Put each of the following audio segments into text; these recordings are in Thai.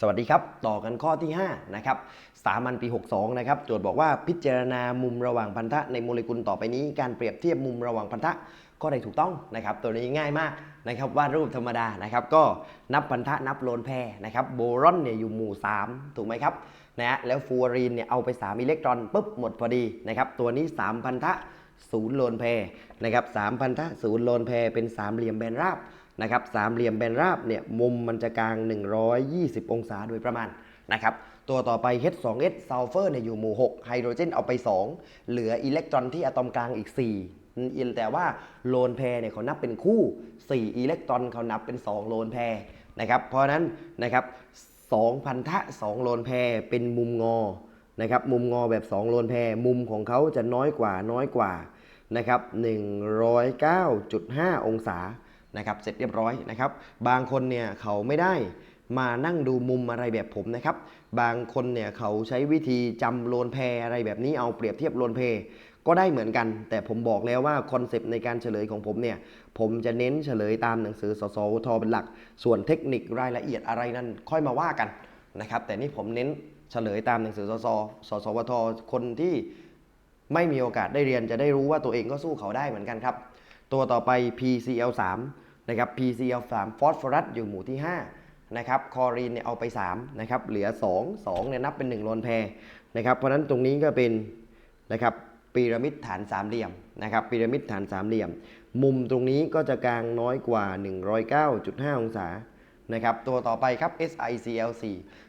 สวัสดีครับ ต่อกันข้อที่ 5 นะครับสามัญปี 62 นะครับ โจทย์บอกว่าพิจารณามุมระหว่างพันธะในโมเลกุลต่อไปนี้ การเปรียบเทียบมุมระหว่างพันธะก็ได้ถูกต้องนะครับ ตัวนี้ง่ายมากนะครับวาดรูปธรรมดานะครับ ก็นับพันธะนับโลนแพรนะครับ โบรอนเนี่ยอยู่หมู่ 3 ถูกไหมครับนะฮะแล้วฟลูออรีนเนี่ยเอาไป 3 อิเล็กตรอนปุ๊บหมดพอดีนะครับ ตัวนี้ 3 พันธะศูนย์โลนแพรนะครับสามพันธะศูนย์โลนแพรเป็นสามเหลี่ยมแบนราบ นะครับสามเหลี่ยมแบนราบเนี่ยมุมมันจะกลาง 120 องศาโดยประมาณนะครับตัวต่อไป H2S ซัลเฟอร์เนี่ยอยู่หมู่ 6 ไฮโดรเจนเอาไป 2 เหลืออิเล็กตรอนที่อะตอมกลางอีก4อินแต่ว่าโลนแพรเนี่ยเขานับเป็นคู่ 4 อิเล็กตรอนเขานับเป็น 2 โลนแพรนะครับเพราะฉะนั้นนะครับ2พันธะ 2 โลนแพรเป็นมุมงอนะครับมุมงอแบบ 2 โลนแพรมุมของเขาจะน้อยกว่าน้อยกว่านะครับ109.5 องศา นะครับเสร็จเรียบร้อยนะครับ บางคนเนี่ยเขาไม่ได้มานั่งดูมุมอะไรแบบผมนะครับ บางคนเนี่ยเขาใช้วิธีจำโลนแพรอะไรแบบนี้เอาเปรียบเทียบโลนแพรก็ได้เหมือนกัน แต่ผมบอกแล้วว่าคอนเซปต์ในการเฉลยของผมเนี่ย ผมจะเน้นเฉลยตามหนังสือสสวทเป็นหลัก ส่วนเทคนิครายละเอียดอะไรนั้นค่อยมาว่ากันนะครับ แต่นี่ผมเน้นเฉลยตามหนังสือสสสสวทคนที่ไม่มีโอกาสได้เรียนจะได้รู้ว่าตัวเองก็สู้เขาได้เหมือนกันครับ ตัวต่อไป PCl3 นะครับ PCl3 ฟอสฟอรัสอยู่หมู่ที่ 5 นะครับคอรีนเนี่ยเอาไป 3 นะครับ เหลือ 2 2เนี่ยนับเป็น 1 โลนแพรนะครับ เพราะนั้นตรงนี้ก็เป็นนะครับพีระมิดฐานสามเหลี่ยมนะครับพีระมิดฐานสามเหลี่ยม มุมตรงนี้ก็จะกลางน้อยกว่า 109.5 องศานะครับตัวต่อไปครับ SiCl4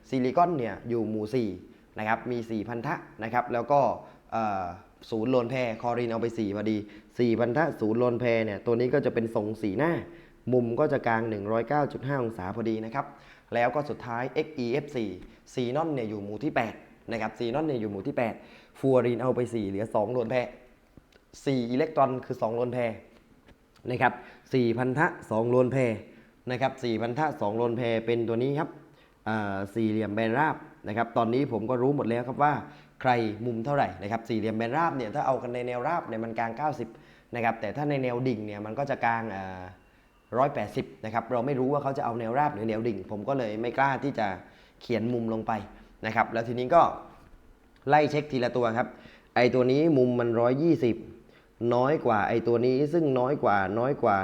ซิลิคอนเนี่ยอยู่หมู่4นะครับมี 4 พันธะนะครับแล้วก็ ศูนย์โลนแพรคอรีนเอาไป 4 พอดี4พันธะศูนย์โลนแพรเนี่ยตัวนี้ก็จะเป็นทรงสีหน้า มุมก็จะกลาง 109.5 องศาพอดีนะครับ แล้วก็สุดท้าย XEF4 ซีนอนเนี่ยอยู่หมู่ที่ 8 นะครับซีนอนเนี่ยอยู่หมู่ที่ 8ฟูออรีนเอาไป 4 เหลือ 2 โลนแพร4อิเล็กตรอนคือ 2 โลนแพรนะครับ4พันธะ 2 โลนแพรนะครับ4พันธะ 2 โลนแพรเป็นตัวนี้ครับอ่าสี่เหลี่ยมแบนราบนะครับ ตอนนี้ผมก็รู้หมดแล้วครับว่า ใครมุมเท่าไหร่นะครับสี่เหลี่ยมแบนราบเนี่ยถ้าเอากันในแนวราบเนี่ยมันกลาง 90นะครับแต่ถ้าในแนวดิ่งเนี่ยมันก็จะกลางร้อ่า180นะครับเราไม่รู้ว่าเขาจะเอาแนวราบหรือแนวดิ่ง ผมก็เลยไม่กล้าที่จะเขียนมุมลงไปนะครับแล้วทีนี้ก็ไล่เช็คทีละตัวครับไอตัวนี้มุมมัน 120 น้อยกว่าไอตัวนี้ซึ่งน้อยกว่าน้อยกว่า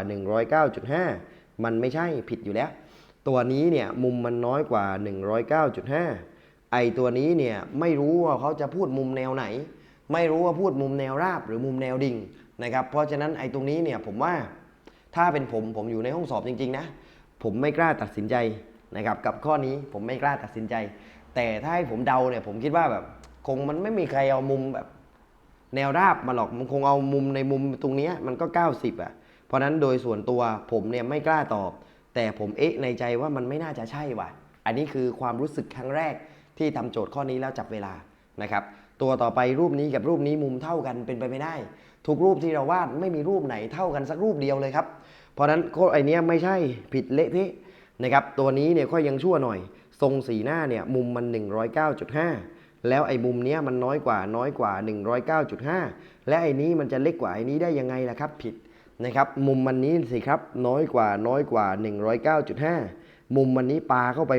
109.5 มันไม่ใช่ผิดอยู่แล้ว ตัวนี้เนี่ยมุมมันน้อยกว่า 109.5 ไอตัวนี้เนี่ยไม่รู้ว่าเขาจะพูดมุมแนวไหน ไม่รู้ว่าพูดมุมแนวราบหรือมุมแนวดิ่งนะครับเพราะฉะนั้นไอตรงนี้เนี่ยผมว่าถ้าเป็นผมผมอยู่ในห้องสอบจริงๆนะผมไม่กล้าตัดสินใจนะครับกับข้อนี้ผมไม่กล้าตัดสินใจ แต่ถ้าให้ผมเดาเนี่ยผมคิดว่าแบบคงมันไม่มีใครเอามุมแบบแนวราบมาหรอกมันคงเอามุมในมุมตรงนี้มันก็ 90อะเพราะนั้นโดยส่วนตัวผมเนี่ยไม่กล้าตอบ แต่ผมเอ๊ะในใจว่ามันไม่น่าจะใช่ว่ะ อันนี้คือความรู้สึกครั้งแรก ที่ทำโจทย์ข้อนี้แล้วจับเวลานะครับ ตัวต่อไปรูปนี้กับรูปนี้มุมเท่ากันเป็นไปไม่ได้ ทุกรูปที่เราวาดไม่มีรูปไหนเท่ากันสักรูปเดียวเลยครับ เพราะนั้นข้ไอเนี้ยไม่ใช่ผิดเละเทะนะครับ ตัวนี้เนี่ยค่อยยังชั่วหน่อย ทรงสีหน้าเนี่ยมุมมัน 109.5 แล้วไอ้มุมเนี้ยมันน้อยกว่าน้อยกว่า 109.5 และไอ้นี้มันจะเล็กกว่าไอ้นี้ได้ยังไงล่ะครับ ผิดนะครับมุมมันนี้สิครับน้อยกว่าน้อยกว่า 109.5 มุมมันนี้ปาเข้าไป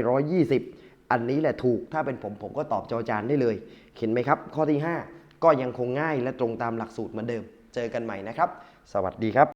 120 อันนี้แหละถูกถ้าเป็นผมผมก็ตอบจอจานได้เลย เห็นไหมครับ ข้อที่ 5 ก็ยังคงง่ายและตรงตามหลักสูตรเหมือนเดิม เจอกันใหม่นะครับ สวัสดีครับ